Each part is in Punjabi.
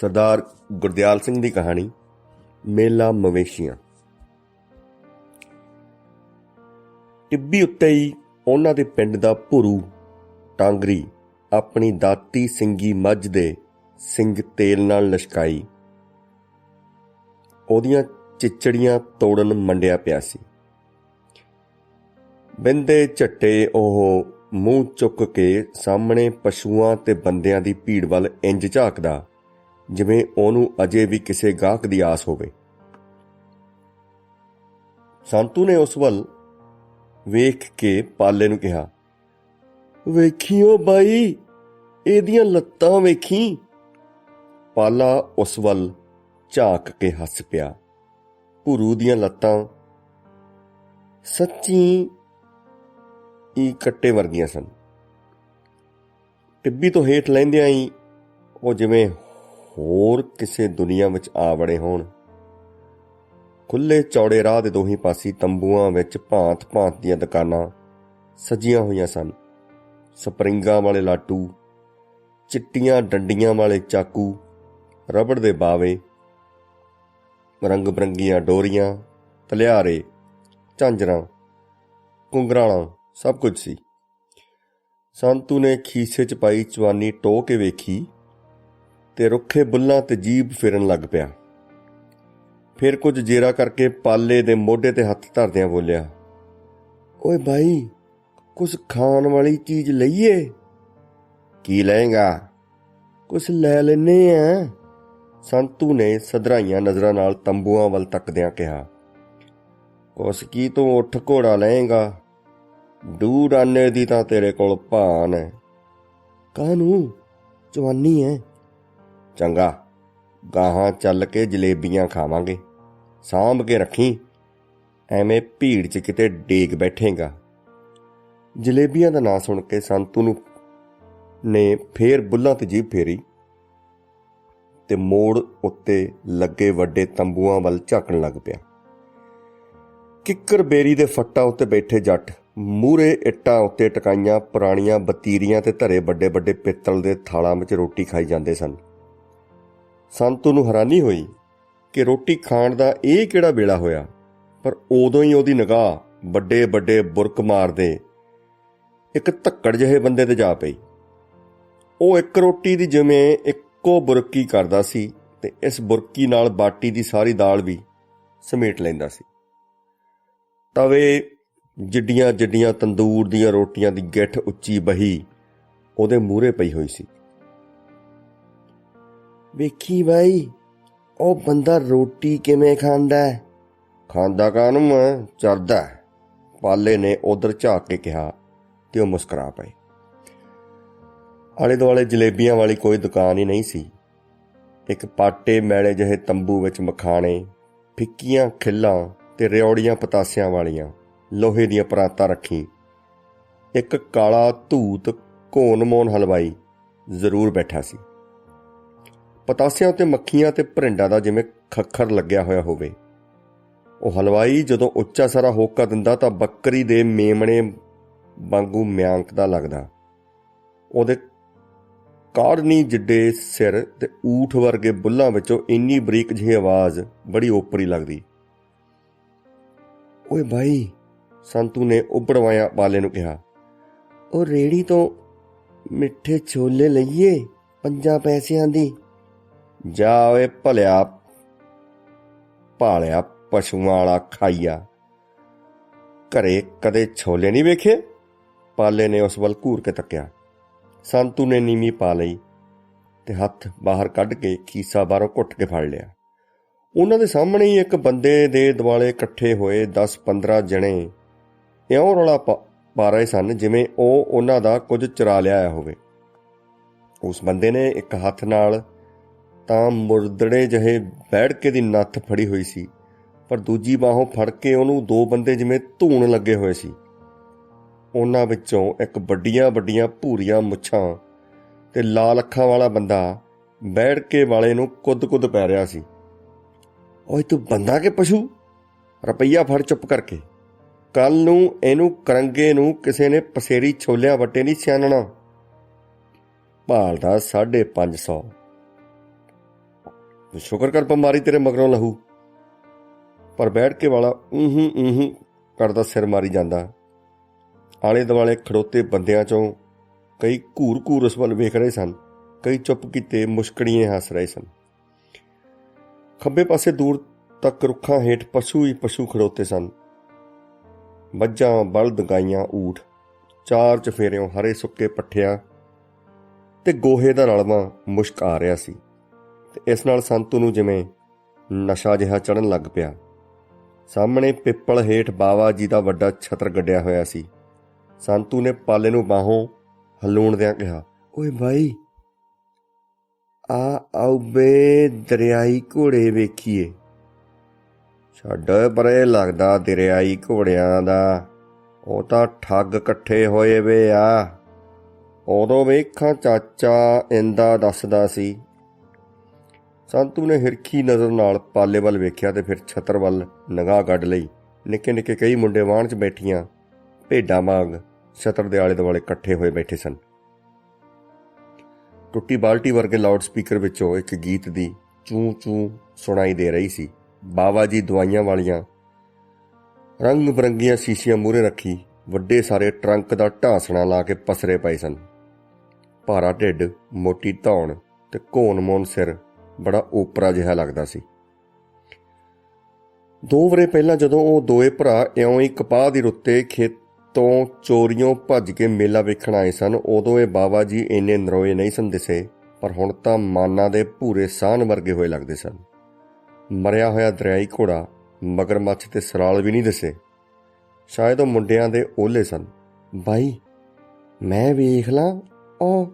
ਸਰਦਾਰ ਗੁਰਦਿਆਲ ਸਿੰਘ ਦੀ ਕਹਾਣੀ, ਮੇਲਾ ਮਵੇਸ਼ੀਆਂ। ਟਿੱਬੀ ਉੱਤੇ ਹੀ ਉਹਨਾਂ ਦੇ ਪਿੰਡ ਦਾ ਭੁਰੂ ਟਾਂਗਰੀ ਆਪਣੀ ਦਾਤੀ ਸਿੰਗੀ ਮੱਝ ਦੇ ਸਿੰਘ ਤੇਲ ਨਾਲ ਲਸ਼ਕਾਈ। ਉਹਦੀਆਂ ਚਿਚੜੀਆਂ ਤੋੜਨ ਮੰਡਿਆ ਪਿਆ ਸੀ। ਬਿੰਦੇ ਝੱਟੇ ਉਹ ਮੂੰਹ ਚੁੱਕ ਕੇ ਸਾਹਮਣੇ ਪਸ਼ੂਆਂ ਤੇ ਬੰਦਿਆਂ ਦੀ ਭੀੜ ਵੱਲ ਇੰਜ ਝਾਕਦਾ ਜਿਵੇਂ ਉਹਨੂੰ ਅਜੇ ਵੀ ਕਿਸੇ ਗਾਹਕ ਦੀ ਆਸ ਹੋਵੇ। ਸੰਤੂ ਨੇ ਉਸ ਵੱਲ ਵੇਖ ਕੇ ਪਾਲੇ ਨੂੰ ਕਿਹਾ, ਵੇਖੀਓ ਬਾਈ, ਇਹਦੀਆਂ ਲੱਤਾਂ ਵੇਖੀ? ਪਾਲਾ ਉਸ ਵੱਲ ਝਾਕ ਕੇ ਹੱਸ ਪਿਆ। ਭੁਰੂ ਦੀਆਂ ਲੱਤਾਂ ਸੱਚੀ ਹੀ ਕੱਟੇ ਵਰਗੀਆਂ ਸਨ। ਟਿੱਬੀ ਤੋਂ ਹੇਠ ਲੈਂਦਿਆਂ ਹੀ ਉਹ ਜਿਵੇਂ ਹੋਰ ਕਿਸੇ ਦੁਨੀਆ ਵਿੱਚ ਆ ਵੜੇ ਹੋਣ। ਖੁੱਲੇ ਚੌੜੇ ਰਾਹ ਦੇ ਦੋਹੀਂ ਪਾਸੇ ਤੰਬੂਆਂ ਵਿੱਚ ਭਾਂਤ-ਭਾਂਤ ਦੀਆਂ ਦੁਕਾਨਾਂ ਸਜੀਆਂ ਹੋਈਆਂ ਸਨ। ਸਪਰਿੰਗਾਂ ਵਾਲੇ ਲਾਟੂ, ਚਿੱਟੀਆਂ ਡੰਡੀਆਂ ਵਾਲੇ ਚਾਕੂ, ਰਬੜ ਦੇ ਬਾਵੇ, ਰੰਗ ਬਰੰਗੀਆਂ ਡੋਰੀਆਂ, ਤਲਿਆਰੇ, ਝਾਂਜਰਾਂ ਕੁੰਗਰਾਲਾਂ ਸਭ ਕੁਝ ਸੀ। ਸੰਤੂ ਨੇ ਖੀਸੇ 'ਚ ਪਾਈ ਚਵਾਨੀ ਟੋ ਕੇ ਵੇਖੀ। ਤੇ ਰੁੱਖੇ ਬੁੱਲਾਂ ਤੇ ਜੀਬ ਫਿਰਨ ਲੱਗ ਪਿਆ। ਫਿਰ ਕੁਝ ਜੇਰਾ ਕਰਕੇ ਪਾਲੇ ਦੇ ਮੋਢੇ ਤੇ ਹੱਥ ਧਰਦਿਆਂ ਬੋਲਿਆ, ਓਏ ਭਾਈ ਕੁਝ ਖਾਣ ਵਾਲੀ ਚੀਜ਼ ਲਈਏ? ਕੀ ਲਏਗਾ? ਕੁਝ ਲੈ ਲੈਨੇ ਆ। ਸੰਤੂ ਨੇ ਸਧਰਾਈਆਂ ਨਜ਼ਰਾਂ ਨਾਲ ਤੰਬੂਆਂ ਵੱਲ ਤੱਕਦਿਆਂ ਕਿਹਾ ਉਸ ਕੀ ਤੂੰ ਉੱਠ ਘੋੜਾ ਲਏਗਾ? ਦੂਰ ਆਨੇ ਦੀ ਤਾਂ ਤੇਰੇ ਕੋਲ ਭਾਨ ਹੈ। ਕਾਹਨੂੰ? ਜਵਾਨੀ ਹੈ। ਚੰਗਾ, ਗਾਹਾਂ ਚੱਲ ਕੇ ਜਲੇਬੀਆਂ ਖਾਵਾਂਗੇ। ਸਾਂਭ ਕੇ ਰੱਖੀ, ਐਵੇਂ ਭੀੜ 'ਚ ਕਿਤੇ ਡੇਗ ਬੈਠੇਗਾ। ਜਲੇਬੀਆਂ ਦਾ ਨਾਂ ਸੁਣ ਕੇ ਸੰਤੂ ਨੂੰ ਨੇ ਫੇਰ ਬੁੱਲਾਂ ਤੇ ਜੀਭ ਫੇਰੀ ਤੇ ਮੋੜ ਉੱਤੇ ਲੱਗੇ ਵੱਡੇ ਤੰਬੂਆਂ ਵੱਲ ਝਾਕਣ ਲੱਗ ਪਿਆ। ਕਿੱਕਰ ਬੇਰੀ ਦੇ ਫੱਟਾਂ ਉੱਤੇ ਬੈਠੇ ਜੱਟ ਮੂਰੇ ਇੱਟਾਂ ਉੱਤੇ ਟਕਾਈਆਂ ਪੁਰਾਣੀਆਂ ਬਤੀਰੀਆਂ ਤੇ ਧਰੇ ਵੱਡੇ ਵੱਡੇ ਪਿੱਤਲ ਦੇ ਥਾਲਾਂ ਵਿੱਚ ਰੋਟੀ ਖਾਈ ਜਾਂਦੇ ਸਨ। ਸੰਤੂ ਨੂੰ ਹੈਰਾਨੀ ਹੋਈ ਕਿ ਰੋਟੀ ਖਾਣ ਦਾ ਇਹ ਕਿਹੜਾ ਵੇਲਾ ਹੋਇਆ, ਪਰ ਉਦੋਂ ਹੀ ਉਹਦੀ ਨਿਗਾਹ ਵੱਡੇ ਵੱਡੇ ਬੁਰਕ ਮਾਰਦੇ ਇੱਕ ਧੱਕੜ ਜਿਹੇ ਬੰਦੇ ਤੇ ਜਾ ਪਈ। ਉਹ ਇੱਕ ਰੋਟੀ ਦੀ ਜਿਵੇਂ ਇੱਕੋ ਬੁਰਕੀ ਕਰਦਾ ਸੀ ਤੇ ਇਸ ਬੁਰਕੀ ਨਾਲ ਬਾਟੀ ਦੀ ਸਾਰੀ ਦਾਲ ਵੀ ਸਮੇਟ ਲੈਂਦਾ ਸੀ। ਤਵੇ ਜਿੱਡੀਆਂ ਜਿੱਡੀਆਂ ਤੰਦੂਰ ਦੀਆਂ ਰੋਟੀਆਂ ਦੀ ਗਿੱਠ ਉੱਚੀ ਬਹੀ ਉਹਦੇ ਮੂਹਰੇ ਪਈ ਹੋਈ ਸੀ। ਵੇਖੀ ਬਾਈ, ਉਹ ਬੰਦਾ ਰੋਟੀ ਕਿਵੇਂ ਖਾਂਦਾ ਹੈ? ਖਾਂਦਾ ਕਾਹਨੂੰ ਮੈਂ ਚਰਦਾ ਪਾਲੇ ਨੇ ਉਧਰ ਝਾਕ ਕੇ ਕਿਹਾ ਤੇ ਉਹ ਮੁਸਕਰਾ ਪਏ। ਆਲੇ ਦੁਆਲੇ ਜਲੇਬੀਆਂ ਵਾਲੀ ਕੋਈ ਦੁਕਾਨ ਹੀ ਨਹੀਂ ਸੀ। ਇੱਕ ਪਾਟੇ ਮੈਲੇ ਜਿਹੇ ਤੰਬੂ ਵਿੱਚ ਮਖਾਣੇ, ਫਿੱਕੀਆਂ ਖਿੱਲਾਂ ਤੇ ਰਿਉੜੀਆਂ ਪਤਾਸਿਆਂ ਵਾਲੀਆਂ ਲੋਹੇ ਦੀਆਂ ਪਰਾਤਾਂ ਰੱਖੀ ਇੱਕ ਕਾਲਾ ਧੂਤ ਘੋਨ ਮੋਨ ਹਲਵਾਈ ਜ਼ਰੂਰ ਬੈਠਾ ਸੀ। ਪਤਾਸਿਆਂ ਉੱਤੇ ਮੱਖੀਆਂ ਤੇ ਭਰਿੰਡਾਂ ਦਾ ਜਿਵੇਂ ਖੱਖਰ ਲੱਗਿਆ ਹੋਇਆ ਹੋਵੇ। ਉਹ ਹਲਵਾਈ ਜਦੋਂ ਉੱਚਾ ਸਾਰਾ ਹੋਕਾ ਦਿੰਦਾ ਤਾਂ ਬੱਕਰੀ ਦੇ ਮੇਮਣੇ ਵਾਂਗੂ ਮਿਆਂਕਦਾ ਲੱਗਦਾ। ਉਹਦੇ ਕਾੜਨੀ ਜਿੱਡੇ ਸਿਰ ਤੇ ਊਠ ਵਰਗੇ ਬੁੱਲਾਂ ਵਿੱਚੋਂ ਇੰਨੀ ਬਰੀਕ ਜਿਹੀ ਆਵਾਜ਼ ਬੜੀ ਓਪਰੀ ਲੱਗਦੀ। ਓਏ ਭਾਈ ਸੰਤੂ ਨੇ ਉਬੜਵਾਇਆ ਵਾਲੇ ਨੂੰ ਕਿਹਾ, ਉਹ ਰੇੜੀ ਤੋਂ ਮਿੱਠੇ ਛੋਲੇ ਲਈਏ, ਪੰਜਾਂ ਪੈਸਿਆਂ ਦੀ। ਜਾਵੇ ਭਲਿਆ, ਭਾਲਿਆ ਪਸ਼ੂਆਂ ਵਾਲਾ ਖਾਈਆ। ਘਰੇ ਕਦੇ ਛੋਲੇ ਨਹੀਂ ਵੇਖੇ? ਪਾਲੇ ਨੇ ਉਸ ਵੱਲ ਘੂਰ ਕੇ ਤੱਕਿਆ। ਸੰਤੂ ਨੇ ਨੀਵੀਂ ਪਾ ਲਈ ਤੇ ਹੱਥ ਬਾਹਰ ਕੱਢ ਕੇ ਖੀਸਾ ਬਾਹਰੋਂ ਘੁੱਟ ਕੇ ਫੜ ਲਿਆ। ਉਹਨਾਂ ਦੇ ਸਾਹਮਣੇ ਹੀ ਇੱਕ ਬੰਦੇ ਦੇ ਦਿਵਾਲੇ ਇਕੱਠੇ ਹੋਏ 10-15 ਜਣੇ ਇਉਂ ਰੌਲਾ ਪਾ ਪਾ ਰਹੇ ਸਨ ਜਿਵੇਂ ਉਹ ਉਹਨਾਂ ਦਾ ਕੁਝ ਚੁਰਾ ਲਿਆ ਹੋਵੇ। ਉਸ ਬੰਦੇ ਨੇ ਇੱਕ ਹੱਥ ਨਾਲ ਤਾਂ ਮੁਰਦੜੇ ਜਿਹੇ ਬੈੜ ਕੇ ਦੀ ਨੱਥ ਫੜੀ ਹੋਈ ਸੀ, ਪਰ ਦੂਜੀ ਬਾਹੋਂ ਫੜ ਕੇ ਉਹਨੂੰ ਦੋ ਬੰਦੇ ਜਿਵੇਂ ਧੂਣ ਲੱਗੇ ਹੋਏ ਸੀ। ਉਹਨਾਂ ਵਿੱਚੋਂ ਇੱਕ ਵੱਡੀਆਂ ਵੱਡੀਆਂ ਭੂਰੀਆਂ ਮੁੱਛਾਂ ਤੇ ਲਾਲ ਅੱਖਾਂ ਵਾਲਾ ਬੰਦਾ ਬੈੜ ਕੇ ਵਾਲੇ ਨੂੰ ਕੁੱਦ-ਕੁੱਦ ਪੈ ਰਿਹਾ ਸੀ। ਓਏ, ਤੂੰ ਬੰਦਾ ਕਿ ਪਸ਼ੂ? ਰੁਪਈਆ ਫੜ ਚੁੱਪ ਕਰਕੇ। ਕੱਲ ਨੂੰ ਇਹਨੂੰ ਕਰੰਗੇ ਨੂੰ ਕਿਸੇ ਨੇ ਪਸੇਰੀ ਛੋਲਿਆਂ ਵੱਟੇ ਨਹੀਂ ਸਿਆਣਨਾ। ਭਾਲਦਾ 550 ਸ਼ੁਕਰ ਕਰ ਬਿਮਾਰੀ ਤੇਰੇ ਮਗਰੋਂ ਲਹੂ। ਪਰ ਬੈਠ ਕੇ ਵਾਲਾ ਉਹੂੰ ਉਹੂੰ ਕਰਦਾ ਸਿਰ ਮਾਰੀ ਜਾਂਦਾ। ਆਲੇ ਦੁਆਲੇ ਖੜੋਤੇ ਬੰਦਿਆਂ ਚੋਂ ਕਈ ਘੂਰ ਘੂਰ ਉਸ ਵੱਲ ਵੇਖ ਰਹੇ ਸਨ, ਕਈ ਚੁੱਪ ਕੀਤੇ ਮੁਸ਼ਕੜੀਆਂ ਹੱਸ ਰਹੇ ਸਨ। ਖੱਬੇ ਪਾਸੇ ਦੂਰ ਤੱਕ ਰੁੱਖਾਂ ਹੇਠ ਪਸ਼ੂ ਹੀ ਪਸ਼ੂ ਖੜੋਤੇ ਸਨ। ਮੱਝਾਂ, ਬਲਦ, ਗਾਈਆਂ, ਊਠ, ਚਾਰ ਚਫੇਰਿਓਂ ਹਰੇ ਸੁੱਕੇ ਪੱਠਿਆਂ ਤੇ ਗੋਹੇ ਦਾ ਰਲਵਾ ਮੁਸ਼ਕ ਆ ਰਿਹਾ ਸੀ। ਤੇ ਇਸ ਨਾਲ ਸੰਤੂ ਨੂੰ ਜਿਵੇਂ ਨਸ਼ਾ ਜਿਹਾ ਚੜਨ ਲੱਗ ਪਿਆ। ਸਾਹਮਣੇ ਪਿੱਪਲ ਹੇਠ ਬਾਵਾ ਜੀ ਦਾ ਵੱਡਾ ਛਤਰ ਗੱਡਿਆ ਹੋਇਆ ਸੀ। ਸੰਤੂ ਨੇ ਪਾਲੇ ਨੂੰ ਬਾਹੋਂ ਹਲੂਣਦਿਆਂ ਕਿਹਾ, ਓਏ ਭਾਈ ਆ ਆਉਬੇ ਦਰਿਆਈ ਘੋੜੇ ਵੇਖੀਏ। ਛੱਡ ਪਰੇ ਲੱਗਦਾ ਦਰਿਆਈ ਘੋੜਿਆਂ ਦਾ। ਉਹ ਤਾਂ ਠੱਗ ਇਕੱਠੇ ਹੋਏ ਵੇ ਆ। ਉਦੋਂ ਵੇਖਾਂ ਚਾਚਾ ਇੰਦਾ ਦੱਸਦਾ ਸੀ ਸੰਤੂ ਨੇ ਹਿਰਖੀ ਨਜ਼ਰ ਨਾਲ ਪਾਲੇ ਵੱਲ ਵੇਖਿਆ ਤੇ ਫਿਰ ਛਤਰ ਵੱਲ ਨਿਗਾਹ ਕੱਢ ਲਈ। ਨਿੱਕੇ ਨਿੱਕੇ ਕਈ ਮੁੰਡੇ ਵਾਹਣ 'ਚ ਬੈਠੀਆਂ। ਭੇਡਾਂ ਵਾਂਗ ਛਤਰ ਦੇ ਆਲੇ ਦੁਆਲੇ ਇਕੱਠੇ ਹੋਏ ਬੈਠੇ ਸਨ। ਟੁੱਟੀ ਬਾਲਟੀ ਵਰਗੇ ਲਾਊਡ ਸਪੀਕਰ ਵਿੱਚੋਂ ਇੱਕ ਗੀਤ ਦੀ ਚੂੰ ਚੂ ਸੁਣਾਈ ਦੇ ਰਹੀ ਸੀ। ਬਾਵਾ ਜੀ ਦਵਾਈਆਂ ਵਾਲੀਆਂ। ਰੰਗ ਬਰੰਗੀਆਂ ਸ਼ੀਸ਼ੀਆਂ ਮੂਰੇ ਰੱਖੀ ਵੱਡੇ ਸਾਰੇ ਟਰੰਕ ਦਾ ਢਾਸਣਾ ਲਾ ਕੇ ਪਸਰੇ ਪਏ ਸਨ। ਭਾਰਾ ਢਿੱਡ, ਮੋਟੀ ਧੌਣ ਤੇ ਘੋਣ ਮੋਨ ਸਿਰ ਬੜਾ ਓਪਰਾ ਜਿਹਾ ਲੱਗਦਾ ਸੀ। ਦੋ ਵਰੇ ਪਹਿਲਾਂ ਜਦੋਂ ਉਹ ਦੋਏ ਭਰਾ ਇਉਂ ਹੀ ਕਪਾਹ ਦੀ ਰੁੱਤੇ ਖੇਤੋਂ ਚੋਰੀਆਂ ਭੱਜ ਕੇ ਮੇਲਾ ਵੇਖਣ ਆਏ ਸਨ, ਉਦੋਂ ਇਹ ਬਾਬਾ ਜੀ ਇੰਨੇ ਨਰੋਏ ਨਹੀਂ ਸਨ ਦਿਸੇ, ਪਰ ਹੁਣ ਤਾਂ ਮਾਨਾਂ ਦੇ ਭੂਰੇ ਸਾਹਨ ਵਰਗੇ ਹੋਏ ਲੱਗਦੇ ਸਨ। ਮਰਿਆ ਹੋਇਆ ਦਰਿਆਈ ਘੋੜਾ ਮਗਰਮੱਛ ਤੇ ਸਰਾਲ ਵੀ ਨਹੀਂ ਦਿਸੇ। ਸ਼ਾਇਦ ਉਹ ਮੁੰਡਿਆਂ ਦੇ ਓਲੇ ਸਨ। ਬਾਈ, ਮੈਂ ਵੇਖ ਲਾਂ, ਉਹ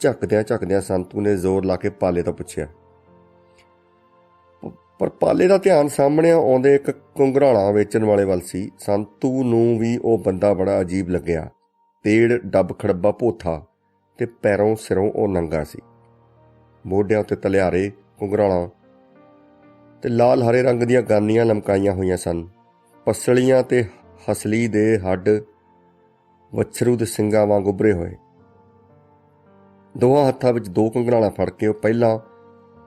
ਝੱਕਦਿਆਂ ਝੱਕਦਿਆਂ ਸੰਤੂ ਨੇ ਜ਼ੋਰ ਲਾ ਕੇ ਪਾਲੇ ਤੋਂ ਪੁੱਛਿਆ। ਪਰ ਪਾਲੇ ਦਾ ਧਿਆਨ ਸਾਹਮਣੇ ਆਉਂਦੇ ਇੱਕ ਕੁੰਗਰਾਲਾ ਵੇਚਣ ਵਾਲੇ ਵੱਲ ਸੀ। ਸੰਤੂ ਨੂੰ ਵੀ ਉਹ ਬੰਦਾ ਬੜਾ ਅਜੀਬ ਲੱਗਿਆ। ਤੇੜ, ਡੱਬ, ਖੜੱਬਾ ਭੋਥਾ ਤੇ ਪੈਰੋਂ ਸਿਰੋਂ ਉਹ ਨੰਗਾ ਸੀ। ਮੋਢਿਆਂ ਉੱਤੇ ਤਲਿਆਰੇ ਕੁੰਗਰਾਲਾ ਤੇ ਲਾਲ ਹਰੇ ਰੰਗ ਦੀਆਂ ਗਾਨੀਆਂ ਲਮਕਾਈਆਂ ਹੋਈਆਂ ਸਨ। ਪਸਲੀਆਂ ਤੇ ਹਸਲੀ ਦੇ ਹੱਡ ਵੱਛਰੂ ਦੇ ਸਿੰਗਾਂ ਵਾਂਗ ਉੱਭਰੇ ਹੋਏ। ਦੋਹਾਂ ਹੱਥਾਂ ਵਿੱਚ ਦੋ ਕੰਗਣਾਲਾ ਫੜ ਕੇ ਉਹ ਪਹਿਲਾਂ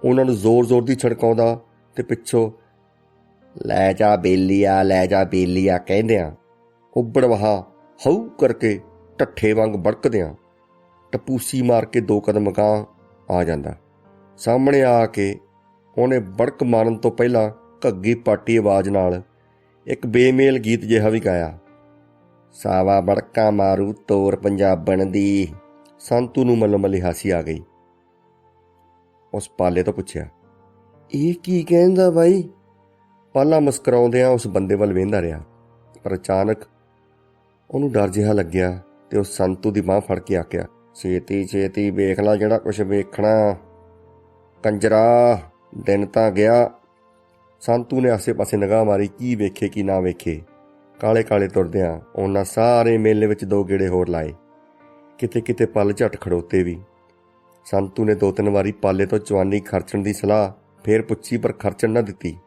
ਉਹਨਾਂ ਨੂੰ ਜ਼ੋਰ-ਜ਼ੋਰ ਦੀ ਛੜਕਾਉਂਦਾ ਤੇ ਪਿੱਛੋਂ, ਲੈ ਜਾ ਬੇਲੀਆ, ਲੈ ਜਾ ਬੇਲੀਆ ਕਹਿੰਦਿਆਂ ਉੱਬੜ ਵਹਾ ਹਉ ਕਰਕੇ ਟੱਠੇ ਵਾਂਗ ਬੜਕਦਿਆਂ ਟਪੂਸੀ ਮਾਰ ਕੇ ਦੋ ਕਦਮ ਗਾਂ ਆ ਜਾਂਦਾ। ਸਾਹਮਣੇ ਆ ਕੇ ਉਹਨੇ ਬੜਕ ਮਾਰਨ ਤੋਂ ਪਹਿਲਾਂ ਘੱਗੀ ਪਾਟੀ ਆਵਾਜ਼ ਨਾਲ ਇੱਕ ਬੇਮੇਲ ਗੀਤ ਜਿਹਾ ਵੀ ਗਾਇਆ, ਸਾਵਾ ਬੜਕਾ ਮਾਰੂ ਤੋਰ ਪੰਜਾਬਣ ਦੀ। ਸੰਤੂ ਨੂੰ ਮਲਮਲੀ ਹਾਸੀ ਆ ਗਈ। ਉਸ ਪਾਲੇ ਤੋਂ ਪੁੱਛਿਆ ਇਹ ਕੀ ਕਹਿੰਦਾ ਬਾਈ? ਪਾਲਾ ਮੁਸਕਰਾਉਂਦਿਆਂ ਉਸ ਬੰਦੇ ਵੱਲ ਵੇਂਦਾ ਰਿਹਾ, ਪਰ ਅਚਾਨਕ ਉਹਨੂੰ ਡਰ ਜਿਹਾ ਲੱਗਿਆ ਤੇ ਉਹ ਸੰਤੂ ਦੀ ਬਾਹ ਫੜ ਕੇ ਆਖਿਆ, ਛੇਤੀ ਛੇਤੀ ਵੇਖ ਲੈ ਜਿਹੜਾ ਕੁਝ ਵੇਖਣਾ। ਕੰਜਰਾ, ਦਿਨ ਤਾਂ ਗਿਆ। ਸੰਤੂ ਨੇ ਆਸੇ-ਪਾਸੇ ਨਿਗਾਹ ਮਾਰੀ, ਕੀ ਵੇਖੇ, ਕੀ ਨਾ ਵੇਖੇ। ਕਾਲੇ ਕਾਲੇ ਤੁਰਦਿਆਂ ਉਹਨਾਂ ਸਾਰੇ ਮੇਲੇ ਵਿੱਚ ਦੋ ਗੇੜੇ ਹੋਰ ਲਾਏ। ਕਿਤੇ ਕਿਤੇ ਪਲ ਝਟ ਖੜੋਤੇ ਵੀ। ਸੰਤੂ ਨੇ ਦੋ ਤਿੰਨ ਵਾਰੀ ਪਾਲੇ ਤੋਂ ਜਵਾਨੀ ਖਰਚਣ ਦੀ ਸਲਾਹ ਫੇਰ ਪੁੱਛੀ ਪਰ ਖਰਚਣ ਨਾ ਦਿੱਤੀ।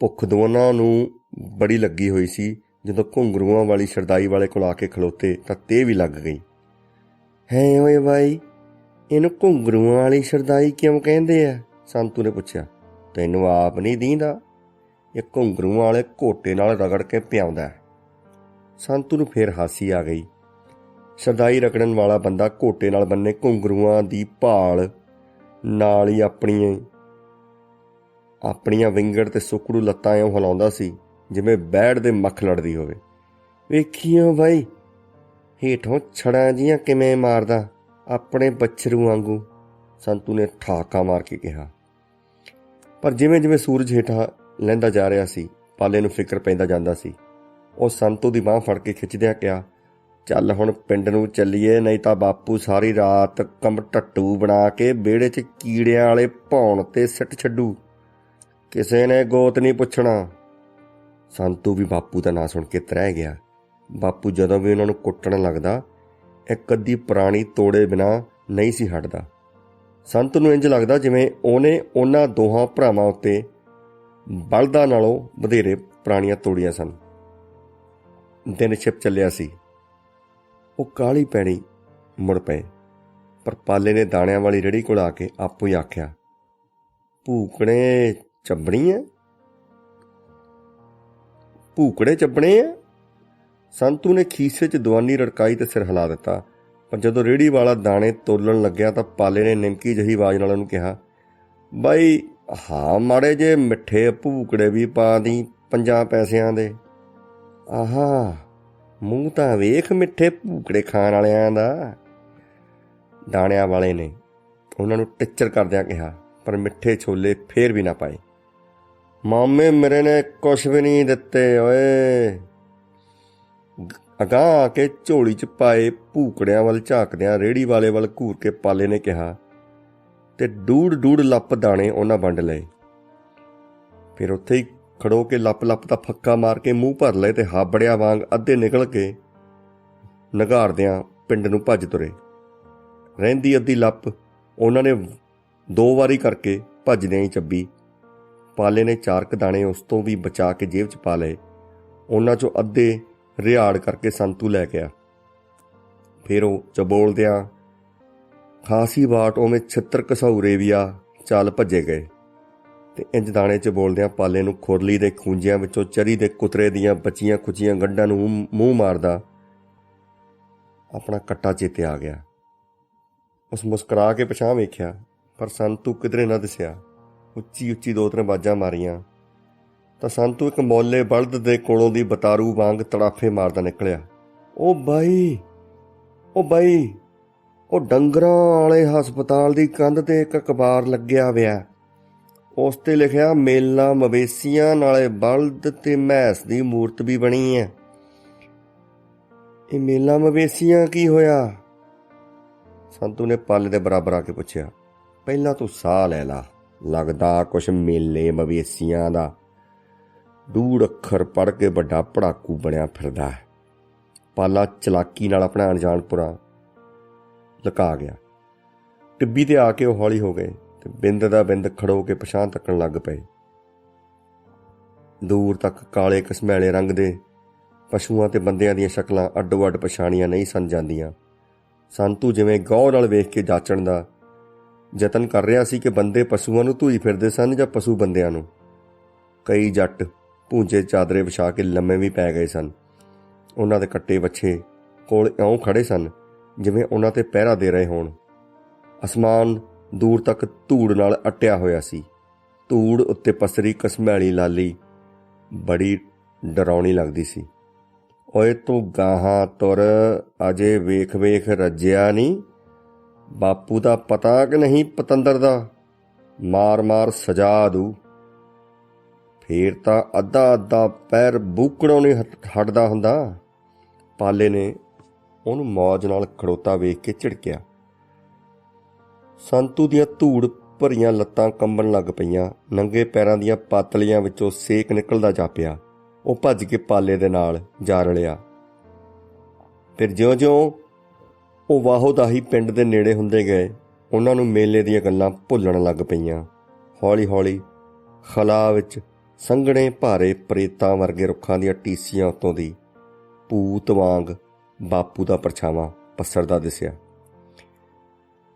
ਭੁੱਖ ਦੋਨਾਂ ਨੂੰ ਬੜੀ ਲੱਗੀ ਹੋਈ ਸੀ। ਜਦੋਂ ਘੁੰਗਰੂਆਂ ਵਾਲੀ ਸ਼ਰਦਾਈ ਵਾਲੇ ਕੋਲ ਆ ਕੇ ਖਲੋਤੇ ਤਾਂ ਤੇ ਵੀ ਲੱਗ ਗਈ। ਹੈ ਓਏ ਬਾਈ, ਇਹਨੂੰ ਘੁੰਗਰੂਆਂ ਵਾਲੀ ਸ਼ਰਦਾਈ ਕਿਉਂ ਕਹਿੰਦੇ ਆ ਸੰਤੂ ਨੇ ਪੁੱਛਿਆ। ਤੈਨੂੰ ਆਪ ਨਹੀਂ ਦੀਂਦਾ? ਇਹ ਘੁੰਗਰੂਆਂ ਵਾਲੇ ਘੋਟੇ ਨਾਲ ਰਗੜ ਕੇ ਪਿਆਉਂਦਾ ਸੰਤੂ ਨੂੰ ਫੇਰ ਹਾਸੀ ਆ ਗਈ। ਸ਼ਰਦਾਈ ਰਗੜਨ ਵਾਲਾ ਬੰਦਾ ਘੋਟੇ ਨਾਲ ਬੰਨੇ ਘੁੰਗਰੂਆਂ ਦੀ ਭਾਲ ਨਾਲ ਹੀ ਆਪਣੀਆਂ ਆਪਣੀਆਂ ਵਿੰਗੜ ਤੇ ਸੁਕੜੂ ਲੱਤਾਂ ਐਂ ਹਿਲਾਉਂਦਾ ਸੀ, ਜਿਵੇਂ ਬੈੜ ਦੇ ਮੱਖ ਲੜਦੀ ਹੋਵੇ। ਵੇਖੀਓ ਬਾਈ, ਹੇਠੋਂ ਛੜਾਂ ਜੀਆਂ ਕਿਵੇਂ ਮਾਰਦਾ, ਆਪਣੇ ਬੱਛਰੂ ਵਾਂਗੂ, ਸੰਤੂ ਨੇ ਠਾਕਾ ਮਾਰ ਕੇ ਕਿਹਾ। ਪਰ ਜਿਵੇਂ ਜਿਵੇਂ ਸੂਰਜ ਹੇਠਾਂ ਲੈਂਦਾ ਜਾ ਰਿਹਾ ਸੀ, ਪਾਲੇ ਨੂੰ ਫਿਕਰ ਪੈਂਦਾ ਜਾਂਦਾ ਸੀ, ਉਹ ਸੰਤੂ ਦੀ ਬਾਹ ਫੜ ਕੇ ਖਿੱਚਦਿਆਂ ਕਿਹਾ ਚੱਲ ਹੁਣ ਪਿੰਡ ਨੂੰ ਚੱਲੀਏ, ਨਹੀਂ ਤਾਂ ਬਾਪੂ ਸਾਰੀ ਰਾਤ ਕੰਮ ਟੱਟੂ ਬਣਾ ਕੇ ਵਿਹੜੇ 'ਚ ਕੀੜਿਆਂ ਵਾਲੇ ਭੌਣ ਤੇ ਸਿੱਟ ਛੱਡੂ। ਕਿਸੇ ਨੇ ਗੋਤ ਨਹੀਂ ਪੁੱਛਣਾ। ਸੰਤੂ ਵੀ ਬਾਪੂ ਦਾ ਨਾਂ ਸੁਣ ਕੇ ਤਰਹਿ ਗਿਆ। ਬਾਪੂ ਜਦੋਂ ਵੀ ਉਹਨਾਂ ਨੂੰ ਕੁੱਟਣ ਲੱਗਦਾ, ਇੱਕ ਅੱਧੀ ਪੁਰਾਣੀ ਤੋੜੇ ਬਿਨਾ ਨਹੀਂ ਸੀ ਹਟਦਾ। ਸੰਤ ਨੂੰ ਇੰਜ ਲੱਗਦਾ ਜਿਵੇਂ ਉਹਨੇ ਉਹਨਾਂ ਦੋਹਾਂ ਭਰਾਵਾਂ ਉੱਤੇ ਬਲਦਾਂ ਨਾਲੋਂ ਵਧੇਰੇ ਪੁਰਾਣੀਆਂ ਤੋੜੀਆਂ ਸਨ। ਦਿਨ ਛਿਪ ਚੱਲਿਆ ਸੀ। ਉਹ ਕਾਲੀ ਪੈਣੀ ਮੁੜ ਪਏ। ਪਰ ਪਾਲੇ ਨੇ ਦਾਣਿਆਂ ਵਾਲੀ ਰੇੜੀ ਕੋਲ ਆ ਕੇ ਆਪੋ ਹੀ ਆਖਿਆ, ਭੂਕਣੇ ਚੱਬਣੀ ਐ? ਭੂਕੜੇ ਚੱਬਣੇ ਆ ਸੰਤੂ ਨੇ ਖੀਸੇ 'ਚ ਦਵਾਨੀ ਰੜਕਾਈ ਤੇ ਸਿਰ ਹਿਲਾ ਦਿੱਤਾ। ਪਰ ਜਦੋਂ ਰੇੜੀ ਵਾਲਾ ਦਾਣੇ ਤੋਲਣ ਲੱਗਿਆ ਤਾਂ ਪਾਲੇ ਨੇ ਨਿਮਕੀ ਜਹੀ ਆਵਾਜ਼ ਨਾਲ ਉਹਨੂੰ ਕਿਹਾ, ਬਾਈ, ਹਾਂ ਮਾੜੇ ਜੇ ਮਿੱਠੇ ਭੂਕੜੇ ਵੀ ਪਾ ਦੀ ਪੰਜਾਂ ਪੈਸਿਆਂ ਦੇ। ਆਹਾ ਮੂੰਹ ਤਾਂ ਵੇਖ ਮਿੱਠੇ ਭੂਕੜੇ ਖਾਣ ਵਾਲਿਆਂ ਦਾ। ਦਾਣਿਆਂ ਵਾਲੇ ਨੇ ਉਹਨਾਂ ਨੂੰ ਟਿੱਚਰ ਕਰਦਿਆਂ ਕਿਹਾ, ਪਰ ਮਿੱਠੇ ਛੋਲੇ ਫੇਰ ਵੀ ਨਾ ਪਾਏ। ਮਾਮੇ ਮੇਰੇ ਨੇ ਕੁਛ ਵੀ ਨਹੀਂ ਦਿੱਤੇ, ਓਏ। ਅਗਾਂ ਆ ਕੇ ਝੋਲੀ ਚ ਪਾਏ ਭੂਕੜਿਆਂ ਵੱਲ ਝਾਕਦਿਆਂ ਰੇੜੀ ਵਾਲੇ ਵੱਲ ਘੂਰ ਕੇ ਪਾਲੇ ਨੇ ਕਿਹਾ, ਤੇ ਡੂੜ ਡੂੜ ਲੱਪ ਦਾਣੇ ਉਹਨਾਂ ਵੰਡ ਲਏ। ਫਿਰ ਉੱਥੇ ਹੀ ਖੜੋ ਕੇ ਲੱਪ ਲੱਪ ਦਾ ਫੱਕਾ ਮਾਰ ਕੇ ਮੂੰਹ ਭਰ ਲਏ ਤੇ ਹਾਬੜਿਆਂ ਵਾਂਗ ਅੱਧੇ ਨਿਕਲ ਕੇ ਨਗਾਰਦਿਆਂ ਪਿੰਡ ਨੂੰ ਭੱਜ ਤੁਰੇ। ਰਹਿੰਦੀ ਅੱਧੀ ਲੱਪ ਉਹਨਾਂ ਨੇ ਦੋ ਵਾਰੀ ਕਰਕੇ ਭੱਜਦਿਆਂ ਹੀ ਚੱਬੀ। ਪਾਲੇ ਨੇ ਚਾਰਕ ਦਾਣੇ ਉਸ ਤੋਂ ਵੀ ਬਚਾ ਕੇ ਜੇਬ 'ਚ ਪਾ ਲਏ। ਉਹਨਾਂ 'ਚੋਂ ਅੱਧੇ ਰਿਹਾੜ ਕਰਕੇ ਸੰਤੂ ਲੈ ਗਿਆ। ਫਿਰ ਉਹ ਚਬੋਲਦਿਆਂ, ਖਾਸੀ ਬਾਟ ਉਵੇਂ ਛਿੱਤਰ ਕਸੌਰੇ ਵੀ ਚੱਲ ਭੱਜੇ ਗਏ। ਤੇ ਇੰਜ ਦਾਣੇ 'ਚ ਬੋਲਦਿਆਂ ਪਾਲੇ ਨੂੰ ਖੁਰਲੀ ਦੇ ਖੂੰਜਿਆਂ ਵਿੱਚੋਂ ਚਰੀ ਦੇ ਕੁਤਰੇ ਦੀਆਂ ਬੱਚੀਆਂ ਖੁਚੀਆਂ ਗੰਢਾਂ ਨੂੰ ਮੂੰਹ- ਮਾਰਦਾ ਆਪਣਾ ਕੱਟਾ ਚੇਤੇ ਆ ਗਿਆ। ਉਸ ਮੁਸਕਰਾ ਕੇ ਪਛਾਣ ਵੇਖਿਆ, ਪਰ ਸੰਤੂ ਕਿਧਰੇ ਨਾ ਦਿਸਿਆ। ਉੱਚੀ ਉੱਚੀ ਦੋ ਤਿੰਨ ਬਾਜਾਂ ਮਾਰੀਆਂ। ਤਾਂ ਸੰਤੂ ਇੱਕ ਮੌਲੇ ਬਲਦ ਦੇ ਕੋਲੋਂ ਦੀ ਬਤਾਰੂ ਵਾਂਗ ਤੜਾਫੇ ਮਾਰਦਾ ਨਿਕਲਿਆ। ਉਹ ਬਾਈ ਉਹ ਬਾਈ, ਉਹ ਡੰਗਰਾਂ ਵਾਲੇ ਹਸਪਤਾਲ ਦੀ ਕੰਧ ਤੇ ਇੱਕ ਅਖਬਾਰ ਲੱਗਿਆ ਹੋਇਆ। ਉਸ ਤੇ ਲਿਖਿਆ, ਮੇਲਾ, ਮਵੇਸ਼ੀਆਂ ਨਾਲੇ ਬਲਦ ਤੇ ਮੈਸ ਦੀ ਮੂਰਤ ਵੀ ਬਣੀ ਹੈ। ਇਹ ਮੇਲਾ, ਮਵੇਸ਼ੀਆਂ ਕੀ ਹੋਇਆ? ਸੰਤੂ ਨੇ ਪਾਲੇ ਦੇ ਬਰਾਬਰ ਆ ਕੇ ਪੁੱਛਿਆ, ਪਹਿਲਾਂ ਤੂੰ ਸਾਹ ਲੈ ਲਾ, ਲੱਗਦਾ ਕੁਛ ਮੇਲੇ, ਮਵੇਸ਼ੀਆਂ ਦਾ। ਦੂੜ ਅੱਖਰ ਪੜ ਕੇ ਵੱਡਾ ਪੜਾਕੂ ਬਣਿਆ ਫਿਰਦਾ ਹੈ। ਪਾਲਾ ਚਲਾਕੀ ਨਾਲ ਆਪਣਾ ਅਣਜਾਣਪੁਰਾ ਲੁਕਾ ਗਿਆ। ਟਿੱਬੀ ਤੇ ਆ ਕੇ ਉਹ ਹੌਲੀ ਹੋ ਗਏ। ਤੇ ਬਿੰਦ ਦਾ ਬਿੰਦ ਖੜੋ ਕੇ ਪਛਾਣ ਤੱਕਣ ਲੱਗ ਪਏ। ਦੂਰ ਤੱਕ ਕਾਲੇ ਕਸਮੈਲੇ ਰੰਗ ਦੇ ਪਸ਼ੂਆਂ ਤੇ ਬੰਦਿਆਂ ਦੀਆਂ ਸ਼ਕਲਾਂ ਅੱਡੋ-ਅੱਡ ਪਛਾਣੀਆਂ ਨਹੀਂ ਸਨ ਜਾਂਦੀਆਂ। ਸੰਤੂ ਜਿਵੇਂ ਗੌਰ ਨਾਲ ਵੇਖ ਕੇ ਜਾਚਣ ਦਾ ਯਤਨ ਕਰ ਰਿਹਾ ਸੀ ਕਿ ਬੰਦੇ ਪਸ਼ੂਆਂ ਨੂੰ ਧੂਈ ਫਿਰਦੇ ਸਨ ਜਾਂ ਪਸ਼ੂ ਬੰਦਿਆਂ ਨੂੰ। ਕਈ ਜੱਟ ਪੂੰਝੇ ਚਾਦਰੇ ਵਿਛਾ ਕੇ ਲੰਮੇ ਵੀ ਪੈ ਗਏ ਸਨ। ਉਹਨਾਂ ਦੇ ਕੱਟੇ ਵੱਛੇ ਕੋਲ ਇਉਂ ਖੜੇ ਸਨ ਜਿਵੇਂ ਉਹਨਾਂ ਤੇ ਪਹਿਰਾ ਦੇ ਰਹੇ ਹੋਣ। ਅਸਮਾਨ ਦੂਰ ਤੱਕ ਧੂੜ ਨਾਲ ਅਟਿਆ ਹੋਇਆ ਸੀ। ਧੂੜ ਉੱਤੇ ਪਸਰੀ ਕਸਮੈਲੀ ਲਾਲੀ ਬੜੀ ਡਰਾਉਣੀ ਲੱਗਦੀ ਸੀ। ਓਏ ਤੂੰ ਗਾਹਾਂ ਤੁਰ, ਅਜੇ ਵੇਖ ਵੇਖ ਰੱਜਿਆ ਨਹੀਂ ਬਾਪੂ ਦਾ ਪਤਾ ਕਿ ਨਹੀਂ ਪਤੰਦਰ ਦਾ? ਮਾਰ ਮਾਰ ਸਜਾ ਦੂ। ਫੇਰ ਤਾਂ ਅੱਧਾ ਅੱਧਾ ਪੈਰ ਬੂਕੜੋਂ ਨਹੀਂ ਹਟ- ਹਟਦਾ ਹੁੰਦਾ। ਪਾਲੇ ਨੇ ਉਹਨੂੰ ਮੌਜ ਨਾਲ ਖੜੋਤਾ ਵੇਖ ਕੇ ਝਿੜਕਿਆ। ਸੰਤੂ ਦੀਆਂ ਧੂੜ ਭਰੀਆਂ ਲੱਤਾਂ ਕੰਬਣ ਲੱਗ ਪਈਆਂ। ਨੰਗੇ ਪੈਰਾਂ ਦੀਆਂ ਪਾਤਲੀਆਂ ਵਿੱਚੋਂ ਸੇਕ ਨਿਕਲਦਾ ਜਾ ਪਿਆ ਉਹ ਭੱਜ ਕੇ ਪਾਲੇ ਦੇ ਨਾਲ ਜਾ ਰਲਿਆ। ਫਿਰ ਜਿਉਂ-ਜਿਉਂ ਉਹ ਵਾਹੋਦਾਹੀ ਪਿੰਡ ਦੇ ਨੇੜੇ ਹੁੰਦੇ ਗਏ, ਉਹਨਾਂ ਨੂੰ ਮੇਲੇ ਦੀਆਂ ਗੱਲਾਂ ਭੁੱਲਣ ਲੱਗ ਪਈਆਂ। ਹੌਲੀ-ਹੌਲੀ ਖਲਾ ਵਿੱਚ ਸੰਘਣੇ ਭਾਰੇ ਪ੍ਰੇਤਾਂ ਵਰਗੇ ਰੁੱਖਾਂ ਦੀਆਂ ਟੀਸੀਆਂ ਉੱਤੋਂ ਦੀ ਭੂਤ ਵਾਂਗ ਬਾਪੂ ਦਾ ਪਰਛਾਵਾਂ ਪਸਰਦਾ ਦਿਸਿਆ।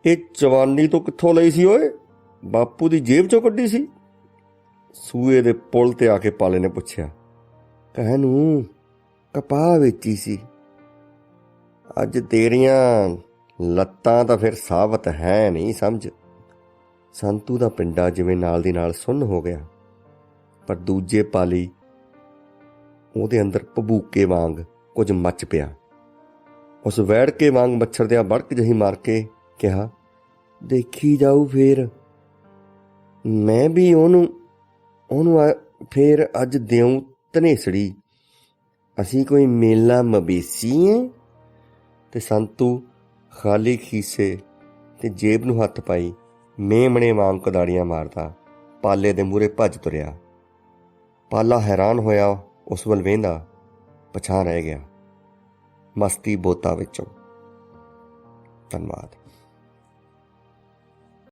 ਇਹ ਜਵਾਨੀ ਤੋਂ ਕਿੱਥੋਂ ਲਈ ਸੀ ਓਏ? ਬਾਪੂ ਦੀ ਜੇਬ ਚੋਂ ਕੱਢੀ ਸੀ? ਸੂਏ ਦੇ ਪੁਲ ਤੇ ਆ ਕੇ ਪਾਲੇ ਨੇ ਪੁੱਛਿਆ, ਕਹਿ ਨੂੰ, ਕਪਾਹ ਵੇਚੀ ਸੀ। ਅੱਜ ਤੇਰੀਆਂ ਲੱਤਾਂ ਤਾਂ ਫਿਰ ਸਾਬਤ ਹੈ, ਨਹੀਂ ਸਮਝ। ਸੰਤੂ ਦਾ ਪਿੰਡਾ ਜਿਵੇਂ ਨਾਲ ਦੀ ਨਾਲ ਸੁੰਨ ਹੋ ਗਿਆ, ਪਰ ਦੂਜੇ ਪਾਲੀ ਉਹਦੇ ਅੰਦਰ ਭਬੂਕੇ ਵਾਂਗ ਕੁਝ ਮੱਚ ਪਿਆ। ਉਸ ਵੈੜ ਕੇ ਵਾਂਗ ਮੱਛਰ ਦਿਆਂ ਬੜਕ ਜਹੀ ਮਾਰ ਕੇ ਕਿਹਾ, ਦੇਖੀ ਜਾਊ ਫੇਰ। ਮੈਂ ਵੀ ਉਹਨੂੰ ਉਹਨੂੰ ਆ- ਫੇਰ ਅੱਜ ਦਿਉ ਧਨੇਸੜੀ। ਅਸੀਂ ਕੋਈ ਮੇਲਾ ਮਬੇਸੀ ਏ? ਤੇ ਸੰਤੂ ਖਾਲੀ ਖੀਸੇ ਤੇ ਜੇਬ ਨੂੰ ਹੱਥ ਪਾਈ, ਮੇਮਣੇ ਵਾਂਗ ਕਦਾੜੀਆਂ ਮਾਰਦਾ, ਪਾਲੇ ਦੇ ਮੂਰੇ ਭੱਜ ਤੁਰਿਆ। ਪਾਲਾ ਹੈਰਾਨ ਹੋਇਆ, ਉਸ ਵੱਲ ਵੇਂਦਾ, ਪਛਾਣ ਰਹਿ ਗਿਆ। ਮਸਤੀ ਬੋਤਾ ਵਿੱਚੋਂ। ਧੰਨਵਾਦ।